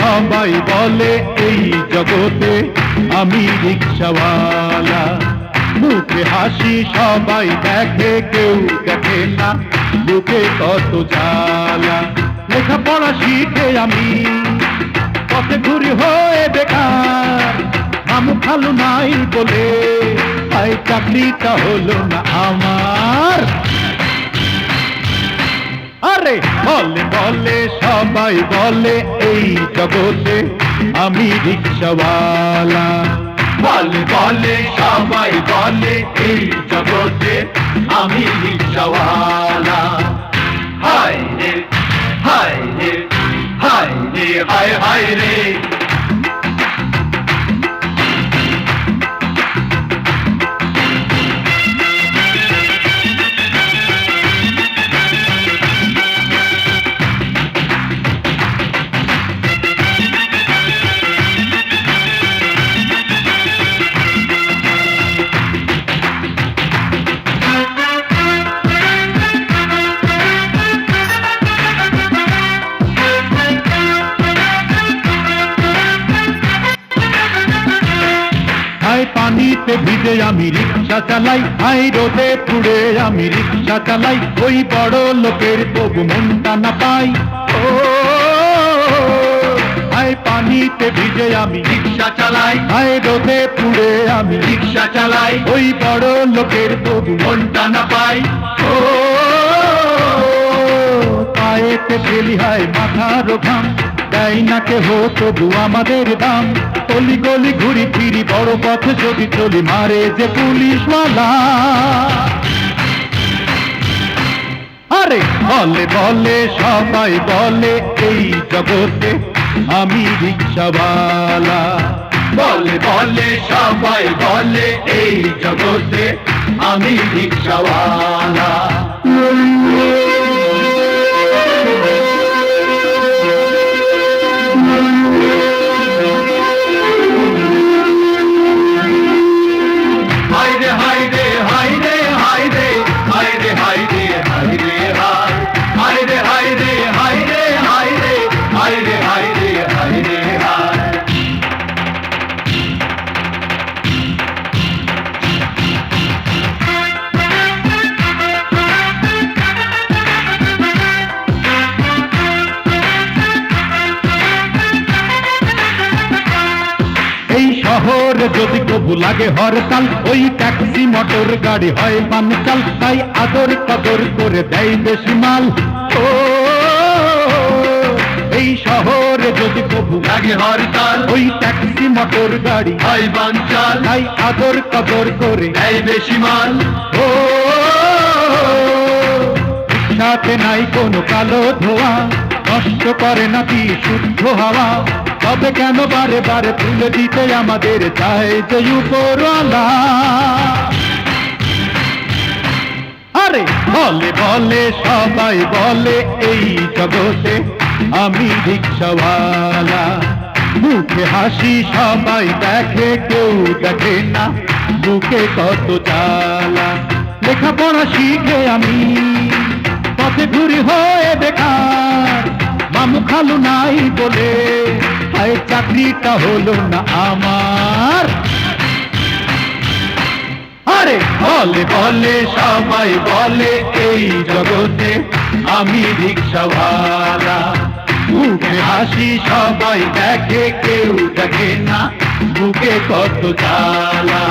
সবাই বলে, এই জগতে আমি রিক্সাওয়ালা। মুখে হাসি সবাই দেখে, কেউ দেখে না বুকে কত জ্বালা। লেখাপড়া শিখে আমি, পথে ঘুরি হয়ে বেকার। আমু খালু নাই বলে, তাই চাকরিটা হলো না আমার। আরে বলে বলে, সবাই বলে, এই জগতে আমি রিক্সাওয়ালা। বলে বলে, সবাই বলে, এই জগতে আমি রিক্সাওয়ালা। ভিজে আমি রিক্সা চালাই, হাই রোদে পুড়ে আমি রিক্সা চালাই, ওই বড় লোকের তবু মনটা না পাই। হাই পানিতে ভিজে আমি রিক্সা চালাই হাই রোদে পুড়ে আমি রিক্সা চালাই, ওই বড় লোকের তবু মনটা না পাই। পায়েতে ফেলি হয় মাথার ঘাম তাই না কেহ, তবু আমাদের দাম। গলি গলি ঘুরি ফিরি, বড় পথ যদি চলি, মারে যে পুলিশওয়ালা। আরে বলে বলে, সবাই বলে, এই জগতে আমি রিক্সাওয়ালা। বলে বলে, সবাই বলে, এই জগতে আমি রিক্সাওয়ালা। এই শহরে যদি কবু লাগে হরতাল, ওই ট্যাক্সি, মোটর, গাড়ি হয় পানচাল তাই আদর কদর করে দেয় বেশি মাল। ও, এই শহরে যদি কবু লাগে হরতাল, ওই ট্যাক্সি, মোটর, গাড়ি হয় বাঞ্চাল তাই আদর কদর করে এই বেশি মাল। ও সাথে নাই কোনো কালো ধোয়া। নষ্ট করে নাকি শুদ্ধ হাওয়া। তবে কেন বারে বারে তুলে দিতে আমাদের চায় যে উপরওয়ালা? আরে বলে বলে, সবাই বলে, এই জগতে আমি রিক্সাওয়ালা। মুখে হাসি সবাই দেখে, কেউ দেখে না বুকে কত জ্বালা। লেখাপড়া শিখে আমি, পথে ঘুরি হয়ে বেকার। মামু খালু নাই বলে তাই চাকরিটা হলো না আমার। আরে বলে বলে, সবাই বলে, এই জগতে আমি রিক্সাওয়ালা। মুখে হাসি সবাই দেখে, কেউ দেখে না বুকে কত জ্বালা।